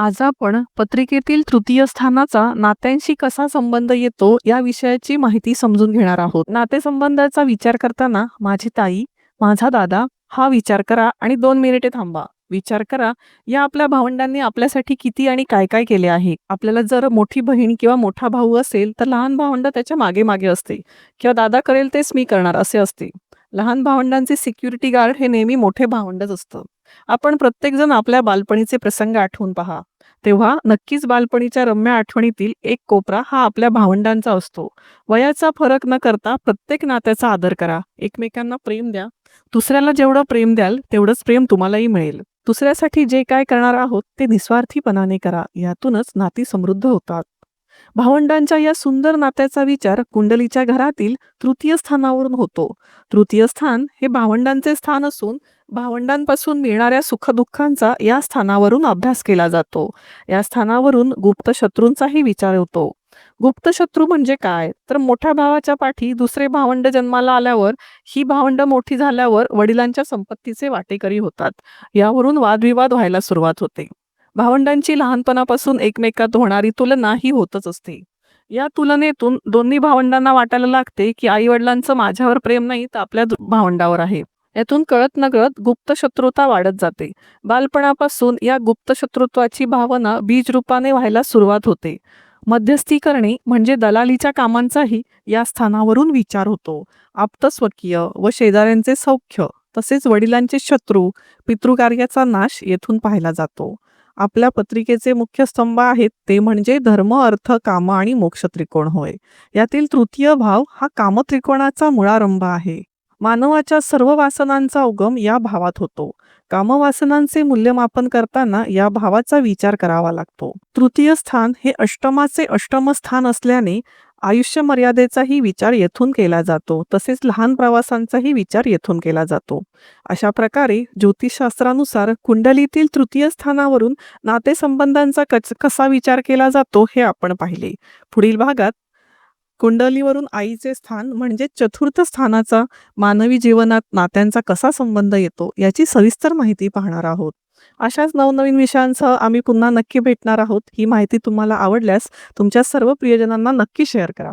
आज आपण पत्रिकेतील तृतीय स्थानाचा नात्यांशी कसा संबंध येतो या विषयाची माहिती समजून घेणार आहोत. नातेसंबंधाचा विचार करताना माझी ताई माझा दादा हा विचार करा आणि दोन मिनिटे थांबा. विचार करा या आपल्या भावंडांनी आपल्यासाठी किती आणि काय काय केले आहे? आपल्याला जर मोठी बहीण किंवा मोठा भाऊ असेल तर लहान भावंड त्याच्यामागे मागे असते किंवा दादा करेल तेच मी करणार असे असते. लहान भावंडांचे सिक्युरिटी गार्ड हे नेहमी मोठे भावंडच असतं. आपण प्रत्येकजण आपल्या बालपणीचे प्रसंग आठवून पहा. तेव्हा नक्कीच बालपणीच्या रम्य आठवणीतील एक कोपरा हा आपल्या भावंडांचा असतो. वयाचा फरक न करता प्रत्येक नात्याचा आदर करा. एकमेकांना प्रेम द्या. दुसऱ्याला जेवढं प्रेम द्याल तेवढंच प्रेम तुम्हालाही मिळेल. दुसऱ्यासाठी जे काय करणार आहोत ते निस्वार्थीपणाने करा. यातूनच नाती समृद्ध होतात. भावंडांच्या या सुंदर नात्याचा विचार कुंडलीच्या घरातील तृतीय स्थानावरून होतो. तृतीय स्थान हे भावंडांचे स्थान असून भावंडांपासून मिळणाऱ्या सुखदुःखांचा या स्थानावरून अभ्यास केला जातो. या स्थानावरून गुप्त शत्रूंचाही विचार होतो. गुप्त शत्रू म्हणजे काय? तर मोठ्या भावाच्या पाठी दुसरे भावंड जन्माला आल्यावर ही भावंड मोठी झाल्यावर वडिलांच्या संपत्तीचे वाटेकरी होतात. यावरून वादविवाद व्हायला सुरुवात होते. भावंडांची लहानपणापासून एकमेकात होणारी तुलना ही होतच असते. या तुलनेतून दोन्ही भावंडांना वाटायला लागते की आई वडिलांचं माझ्यावर प्रेम नाही तर आपल्या भावंडावर आहे. यातून कळत नकळत गुप्त शत्रुता वाढत जाते. बालपणापासून या गुप्त शत्रुत्वाची भावना बीज रूपाने व्हायला सुरुवात होते. मध्यस्थी करणे म्हणजे दलालीच्या कामांचाही या स्थानावरून विचार होतो. आप्तस्वकीय व शेजाऱ्यांचे सौख्य तसेच वडिलांचे शत्रू पितृकार्याचा नाश येथून पाहिला जातो. आपल्या पत्रिकेचे मुख्य स्तंभ आहेत ते म्हणजे धर्म अर्थ काम आणि मोक्ष त्रिकोण होय. यातील तृतीय भाव हा कामत्रिकोणाचा मुळारंभ आहे. मानवाच्या सर्व वासनांचा उगम या भावात होतो. कामवासनांचे मूल्यमापन करताना या भावाचा विचार करावा लागतो. तृतीय स्थान हे अष्टमाचे अष्टम स्थान असल्याने आयुष्य मर्यादेचाही विचार येथून केला जातो तसेच लहान प्रवासांचाही विचार येथून केला जातो. अशा प्रकारे ज्योतिषशास्त्रानुसार कुंडलीतील तृतीय स्थानावरून नातेसंबंधांचा कच कसा विचार केला जातो हे आपण पाहिले. पुढील भागात कुंडलीवरून आईचे स्थान म्हणजे चतुर्थ स्थानाचा मानवी जीवनात नात्यांचा कसा संबंध येतो याची सविस्तर माहिती पाहणार आहोत. अशाच नवनवीन विषयांसह आम्ही पुन्हा नक्की भेटणार आहोत. ही माहिती तुम्हाला आवडल्यास तुमच्या सर्व प्रियजनांना नक्की शेअर करा.